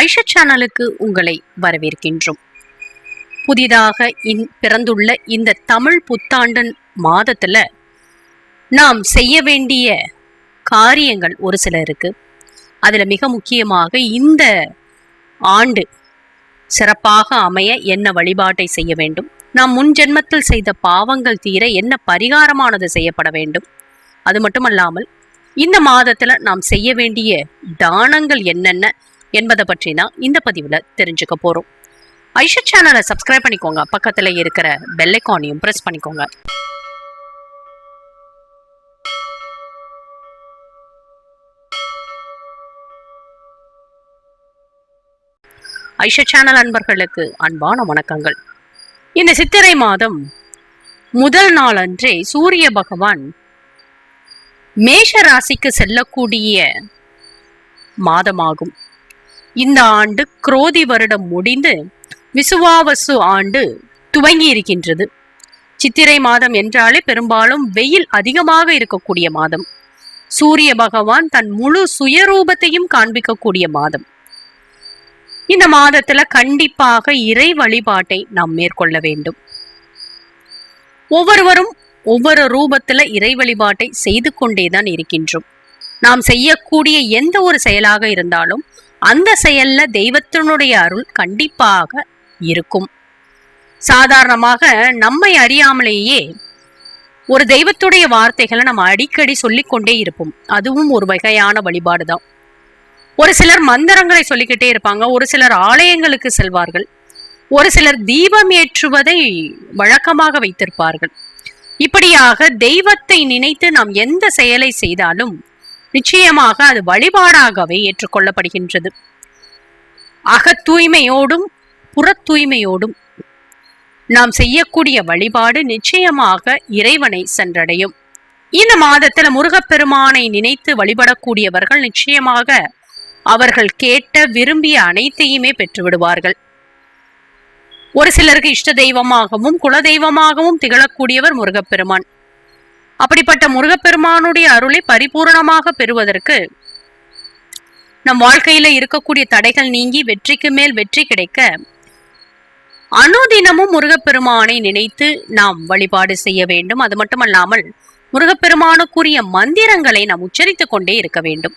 ஐஷா சேனலுக்கு உங்களை வரவேற்கின்றோம். புதிதாக இன் பிறந்துள்ள இந்த தமிழ் புத்தாண்டன் மாதத்துல நாம் செய்ய வேண்டிய காரியங்கள் ஒரு சில இருக்கு. அதுல மிக முக்கியமாக இந்த ஆண்டு சிறப்பாக அமைய என்ன வழிபாட்டை செய்ய வேண்டும் நாம் முன் ஜென்மத்தில் செய்த பாவங்கள் தீர என்ன பரிகாரமானது செய்யப்பட வேண்டும் அது மட்டுமல்லாமல் இந்த மாதத்துல நாம் செய்ய வேண்டிய தானங்கள் என்னென்ன என்பதை பற்றி தான் இந்த பதிவுல தெரிஞ்சுக்க போறோம். ஐஷா சேனலை சப்ஸ்கிரைப் பண்ணிக்கோங்க. பக்கத்துல இருக்கிற பெல் ஐக்கானையும் பிரஸ் பண்ணிக்கோங்க. ஐஷா சேனல் அன்பர்களுக்கு அன்பான வணக்கங்கள். இந்த சித்திரை மாதம் முதல் நாளன்றே சூரிய பகவான் மேஷ ராசிக்கு செல்லக்கூடிய மாதமாகும். இந்த ஆண்டு குரோதி வருடம் முடிந்து விசுவாவசு ஆண்டு துவங்கி இருக்கின்றது சித்திரை மாதம் என்றாலே பெரும்பாலும் வெயில் அதிகமாக இருக்கக்கூடிய மாதம். சூரிய பகவான் தன் முழு சுயரூபத்தையும் காண்பிக்கக்கூடிய மாதம். இந்த மாதத்துல கண்டிப்பாக இறை வழிபாட்டை நாம் மேற்கொள்ள வேண்டும். ஒவ்வொருவரும் ஒவ்வொரு ரூபத்துல இறை வழிபாட்டை செய்து கொண்டேதான் இருக்கின்றோம். நாம் செய்யக்கூடிய எந்த ஒரு செயலாக இருந்தாலும் அந்த செயல்ல தெய்வத்தினுடைய அருள் கண்டிப்பாக இருக்கும். சாதாரணமாக நம்மை அறியாமலேயே ஒரு தெய்வத்துடைய வார்த்தைகளை நம்ம அடிக்கடி சொல்லிக்கொண்டே இருப்போம். அதுவும் ஒரு வகையான வழிபாடு தான். ஒரு சிலர் மந்திரங்களை சொல்லிக்கிட்டே இருப்பாங்க. ஒரு சிலர் ஆலயங்களுக்கு செல்வார்கள். ஒரு சிலர் தீபம் ஏற்றுவதை வழக்கமாக வைத்திருப்பார்கள். இப்படியாக தெய்வத்தை நினைத்து நாம் எந்த செயலை செய்தாலும் நிச்சயமாக அது வழிபாடாகவே ஏற்றுக்கொள்ளப்படுகின்றது. அகத் தூய்மையோடும் புற தூய்மையோடும் நாம் செய்யக்கூடிய வழிபாடு நிச்சயமாக இறைவனை சென்றடையும். இந்த மாதத்தில் முருகப்பெருமானை நினைத்து வழிபடக்கூடியவர்கள் நிச்சயமாக அவர்கள் கேட்ட விரும்பிய அனைத்தையுமே பெற்று விடுவார்கள் ஒரு சிலருக்கு இஷ்ட தெய்வமாகவும் குல தெய்வமாகவும் திகழக்கூடியவர் முருகப்பெருமான். அப்படிப்பட்ட முருகப்பெருமானுடைய அருளை பரிபூரணமாக பெறுவதற்கு நம் வாழ்க்கையில இருக்கக்கூடிய தடைகள் நீங்கி வெற்றிக்கு மேல் வெற்றி கிடைக்க அனுதினமும் முருகப்பெருமானை நினைத்து நாம் வழிபாடு செய்ய வேண்டும். அது மட்டுமல்லாமல் முருகப்பெருமானுக்குரிய மந்திரங்களை நாம் உச்சரித்துக் கொண்டே இருக்க வேண்டும்.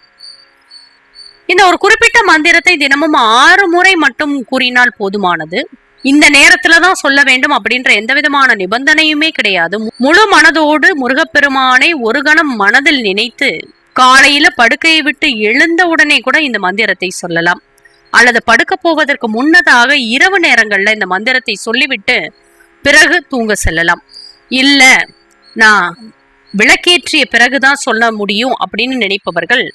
இந்த ஒரு குறிப்பிட்ட மந்திரத்தை தினமும் ஆறு முறை மட்டும் கூறினால் போதுமானது. இந்த நேரத்துல தான் சொல்ல வேண்டும் அப்படின்ற எந்த விதமான நிபந்தனையுமே கிடையாது. முழு மனதோடு முருகப்பெருமானை ஒரு கணம் மனதில் நினைத்து காலையில படுக்கையை விட்டு எழுந்த உடனே கூட இந்த மந்திரத்தை சொல்லலாம். அல்லது படுக்க போவதற்கு முன்னதாக இரவு நேரங்கள்ல இந்த மந்திரத்தை சொல்லிவிட்டு பிறகு தூங்க செல்லலாம். இல்ல நான் விளக்கேற்றிய பிறகுதான் சொல்ல முடியும் அப்படின்னு நினைப்பவர்கள்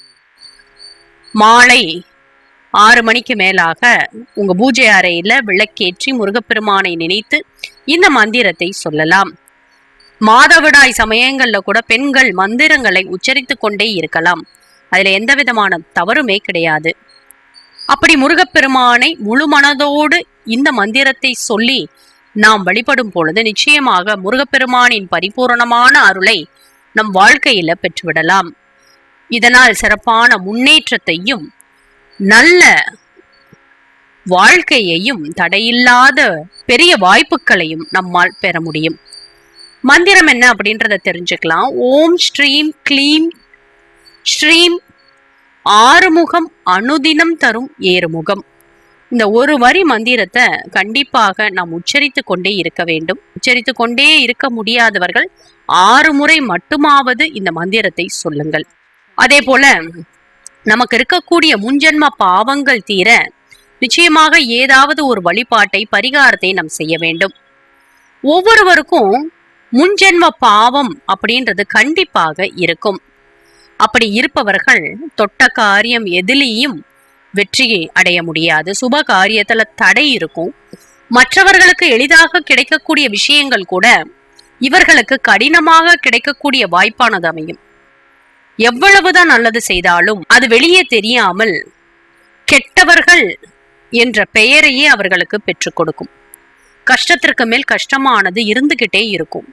மாலை ஆறு மணிக்கு மேலாக உங்க பூஜை அறையில விளக்கேற்றி முருகப்பெருமானை நினைத்து இந்த மந்திரத்தை சொல்லலாம். மாதவிடாய் சமயங்கள்ல கூட பெண்கள் மந்திரங்களை உச்சரித்து கொண்டே இருக்கலாம். அதுல எந்த விதமான தவறுமே கிடையாது. அப்படி முருகப்பெருமானை முழு மனதோடு இந்த மந்திரத்தை சொல்லி நாம் வழிபடும் பொழுது நிச்சயமாக முருகப்பெருமானின் பரிபூரணமான அருளை நம் வாழ்க்கையில பெற்றுவிடலாம். இதனால் சிறப்பான முன்னேற்றத்தையும் நல்ல வாழ்க்கையையும் தடையில்லாத பெரிய வாய்ப்புகளையும் நம்மால் பெற முடியும். மந்திரம் என்ன அப்படின்றத தெரிஞ்சுக்கலாம். ஓம் ஸ்ரீம் க்ளீம் ஸ்ரீம் ஆறுமுகம் அனுதினம் தரும் ஏறுமுகம். இந்த ஒரு வரி மந்திரத்தை கண்டிப்பாக நாம் உச்சரித்து கொண்டே இருக்க வேண்டும். உச்சரித்து கொண்டே இருக்க முடியாதவர்கள் ஆறு முறை மட்டுமாவது இந்த மந்திரத்தை சொல்லுங்கள். அதே போல நமக்கு இருக்கக்கூடிய முன்ஜென்ம பாவங்கள் தீர நிச்சயமாக ஏதாவது ஒரு வழிபாட்டை பரிகாரத்தை நாம் செய்ய வேண்டும். ஒவ்வொருவருக்கும் முன்ஜென்ம பாவம் அப்படின்றது கண்டிப்பாக இருக்கும். அப்படி இருப்பவர்கள் தொட்ட காரியம் எதிலையும் வெற்றியை அடைய முடியாது. சுப காரியத்துல தடை இருக்கும். மற்றவர்களுக்கு எளிதாக கிடைக்கக்கூடிய விஷயங்கள் கூட இவர்களுக்கு கடினமாக கிடைக்கக்கூடிய வாய்ப்பானது அமையும். எவ்வளவுதான் நல்லது செய்தாலும் அது வெளியே தெரியாமல் கெட்டவர்கள் என்ற பெயரையே அவர்களுக்கு பெற்றுக் கொடுக்கும். கஷ்டத்திற்கு மேல் கஷ்டமானது இருந்துகிட்டே இருக்கும்.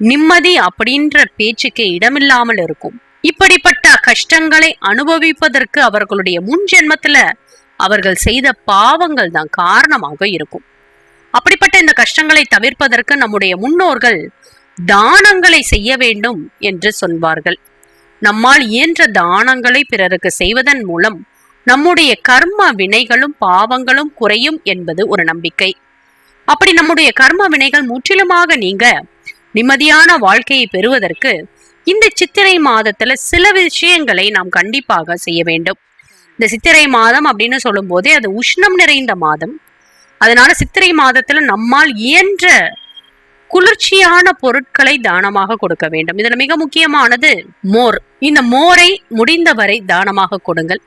நிம்மதி அப்படின்ற பேச்சுக்கு இடமில்லாமல் இருக்கும். இப்படிப்பட்ட கஷ்டங்களை அனுபவிப்பதற்கு அவர்களுடைய முன் ஜென்மத்துல அவர்கள் செய்த பாவங்கள் தான் காரணமாக இருக்கும். அப்படிப்பட்ட இந்த கஷ்டங்களை தவிர்ப்பதற்கு நம்முடைய முன்னோர்கள் தானங்களை செய்ய வேண்டும் என்று சொல்வார்கள். நம்மால் இயன்ற தானங்களை பிறருக்கு செய்வதன் மூலம் நம்முடைய கர்ம வினைகளும் பாவங்களும் குறையும் என்பது ஒரு நம்பிக்கை. அப்படி நம்முடைய கர்ம வினைகள் முற்றிலுமாக நீங்க நிம்மதியான வாழ்க்கையை பெறுவதற்கு இந்த சித்திரை மாதத்துல சில விஷயங்களை நாம் கண்டிப்பாக செய்ய வேண்டும். இந்த சித்திரை மாதம் அப்படின்னு சொல்லும் போதே அது உஷ்ணம் நிறைந்த மாதம். அதனால சித்திரை மாதத்துல நம்மால் இயன்ற குளிர்ச்சியான பொருட்களை தானமாக கொடுக்க வேண்டும். இதுல மிக முக்கியமானது மோர். இந்த மோரை முடிந்தவரை தானமாக கொடுங்கள்.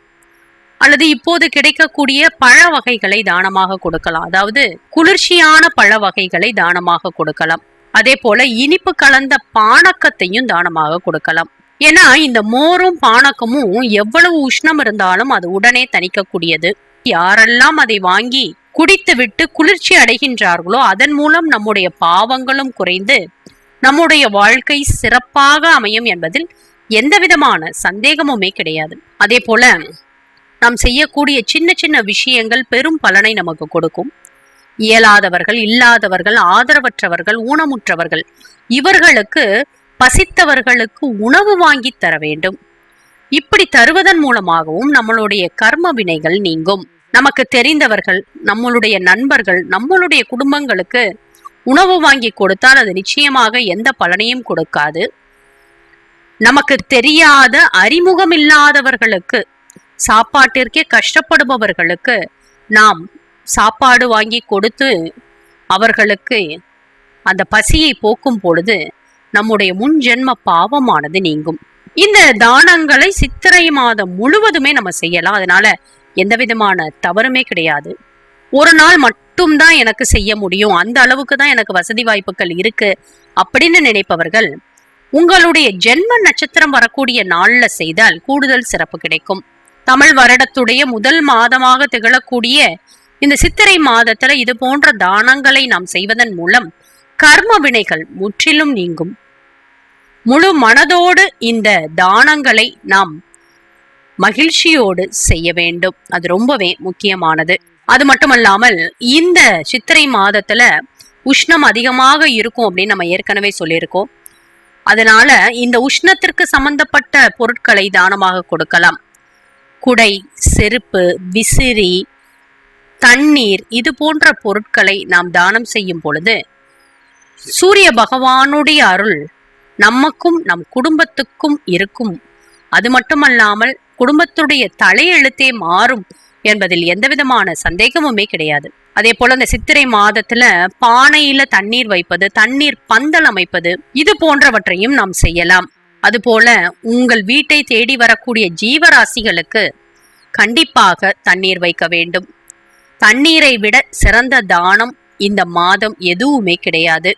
அல்லது இப்போது கிடைக்கக்கூடிய பழ வகைகளை தானமாக கொடுக்கலாம். அதாவது குளிர்ச்சியான பழ வகைகளை தானமாக கொடுக்கலாம். அதே போல இனிப்பு கலந்த பானக்கத்தையும் தானமாக கொடுக்கலாம். ஏன்னா இந்த மோரும் பானக்கமும் எவ்வளவு உஷ்ணம் இருந்தாலும் அது உடனே தணிக்கக்கூடியது. யாரெல்லாம் அதை வாங்கி குடித்துவிட்டு குளிர்ச்சி அடைகின்றார்களோ அதன் மூலம் நம்முடைய பாவங்களும் குறைந்து நம்முடைய வாழ்க்கை சிறப்பாக அமையும் என்பதில் எந்த விதமான சந்தேகமுமே கிடையாது. அதே போல நாம் செய்யக்கூடிய சின்ன சின்ன விஷயங்கள் பெரும் பலனை நமக்கு கொடுக்கும். இயலாதவர்கள் இல்லாதவர்கள் ஆதரவற்றவர்கள் ஊனமுற்றவர்கள் இவர்களுக்கு பசித்தவர்களுக்கு உணவு வாங்கி தர வேண்டும். இப்படி தருவதன் மூலமாகவும் நம்மளுடைய கர்ம வினைகள் நீங்கும். நமக்கு தெரிந்தவர்கள் நம்மளுடைய நண்பர்கள் நம்மளுடைய குடும்பங்களுக்கு உணவு வாங்கி கொடுத்தால் அது நிச்சயமாக எந்த பலனையும் கொடுக்காது. நமக்கு தெரியாத அறிமுகம் இல்லாதவர்களுக்கு சாப்பாட்டிற்கே கஷ்டப்படுபவர்களுக்கு நாம் சாப்பாடு வாங்கி கொடுத்து அவர்களுக்கு அந்த பசியை போக்கும் பொழுது நம்முடைய முன் ஜென்ம பாவமானது நீங்கும். இந்த தானங்களை சித்திரை மாதம் முழுவதுமே நம்ம செய்யலாம். அதனால எந்த விதமான தவறுமே கிடையாது. ஒரு நாள் மட்டும்தான் எனக்கு செய்ய முடியும். அந்த அளவுக்கு தான் எனக்கு வசதி வாய்ப்புகள் இருக்கு அப்படின்னு நினைப்பவர்கள் உங்களுடைய ஜென்ம நட்சத்திரம் வரக்கூடிய நாள்ல செய்தால் கூடுதல் சிறப்பு கிடைக்கும். தமிழ் வருடத்துடைய முதல் மாதமாக திகழக்கூடிய இந்த சித்திரை மாதத்துல இது போன்ற தானங்களை நாம் செய்வதன் மூலம் கர்ம வினைகள் முற்றிலும் நீங்கும். முழு மனதோடு இந்த தானங்களை நாம் மகிழ்ச்சியோடு செய்ய வேண்டும். அது ரொம்பவே முக்கியமானது. அது மட்டுமல்லாமல் இந்த சித்திரை மாதத்துல உஷ்ணம் அதிகமாக இருக்கும் அப்படின்னு நம்ம ஏற்கனவே சொல்லியிருக்கோம். அதனால இந்த உஷ்ணத்திற்கு சம்பந்தப்பட்ட பொருட்களை தானமாக கொடுக்கலாம். குடை செருப்பு விசிறி தண்ணீர் இது போன்ற பொருட்களை நாம் தானம் செய்யும் பொழுது சூரிய பகவானுடைய அருள் நமக்கும் நம் குடும்பத்துக்கும் இருக்கும். அது மட்டுமல்லாமல் குடும்பத்துடைய தலையெழுத்தே மாறும் என்பதில் எந்தவிதமான சந்தேகமுமே கிடையாது. அதே போல இந்த சித்திரை மாதத்துல பானையில தண்ணீர் வைப்பது தண்ணீர் பந்தல் அமைப்பது இது போன்றவற்றையும் நாம் செய்யலாம். அதுபோல உங்கள் வீட்டை தேடி வரக்கூடிய ஜீவராசிகளுக்கு கண்டிப்பாக தண்ணீர் வைக்க வேண்டும். தண்ணீரை விட சிறந்த தானம் இந்த மாதம் எதுவுமே கிடையாது.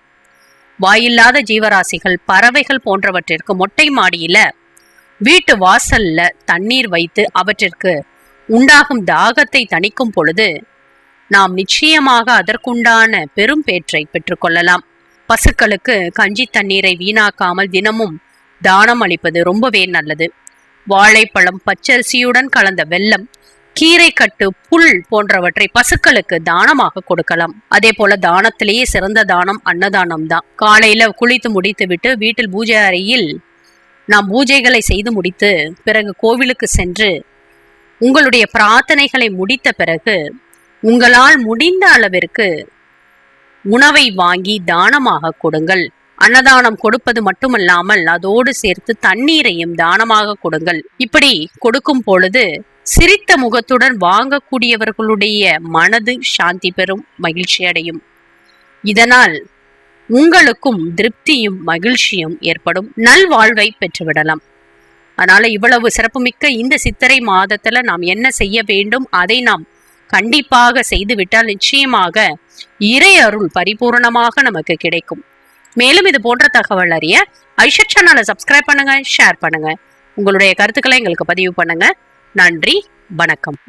வாயில்லாத ஜீவராசிகள் பறவைகள் போன்றவற்றிற்கு மொட்டை மாடியில வீட்டு வாசல்ல தண்ணீர் வைத்து அவற்றிற்கு உண்டாகும் தாகத்தை தணிக்கும் பொழுது நாம் நிச்சயமாக அதற்குண்டான பெரும் பேற்றை பெற்றுக்கொள்ளலாம் பசுக்களுக்கு கஞ்சி தண்ணீரை வீணாக்காமல் தினமும் தானம் அளிப்பது ரொம்பவே நல்லது. வாழைப்பழம் பச்சரிசியுடன் கலந்த வெல்லம் கீரைக்கட்டு புல் போன்றவற்றை பசுக்களுக்கு தானமாக கொடுக்கலாம். அதே போல தானத்திலேயே சிறந்த தானம் அன்னதானம் தான் காலையில குளித்து முடித்து விட்டு வீட்டில் பூஜை அறையில் நாம் பூஜைகளை செய்து முடித்து பிறகு கோவிலுக்கு சென்று உங்களுடைய பிரார்த்தனைகளை முடித்த பிறகு உங்களால் முடிந்த அளவிற்கு உணவை வாங்கி தானமாக கொடுங்கள். அன்னதானம் கொடுப்பது மட்டுமல்லாமல் அதோடு சேர்த்து தண்ணீரையும் தானமாக கொடுங்கள். இப்படி கொடுக்கும் பொழுது சிரித்த முகத்துடன் வாங்கக்கூடியவர்களுடைய மனது சாந்தி பெறும் மகிழ்ச்சி அடையும். இதனால் உங்களுக்கும் திருப்தியும் மகிழ்ச்சியும் ஏற்படும். நல்வாழ்வை பெற்றுவிடலாம். அதனால இவ்வளவு சிறப்புமிக்க இந்த சித்திரை மாதத்துல நாம் என்ன செய்ய வேண்டும்? அதை நாம் கண்டிப்பாக செய்துவிட்டால் நிச்சயமாக இறை அருள் பரிபூர்ணமாக நமக்கு கிடைக்கும். மேலும் இது போன்ற தகவல் அறிய ஐஷட் சேனலை சப்ஸ்கிரைப் பண்ணுங்க ஷேர் பண்ணுங்க. உங்களுடைய கருத்துக்களை எங்களுக்கு பதிவு பண்ணுங்க. நன்றி வணக்கம்.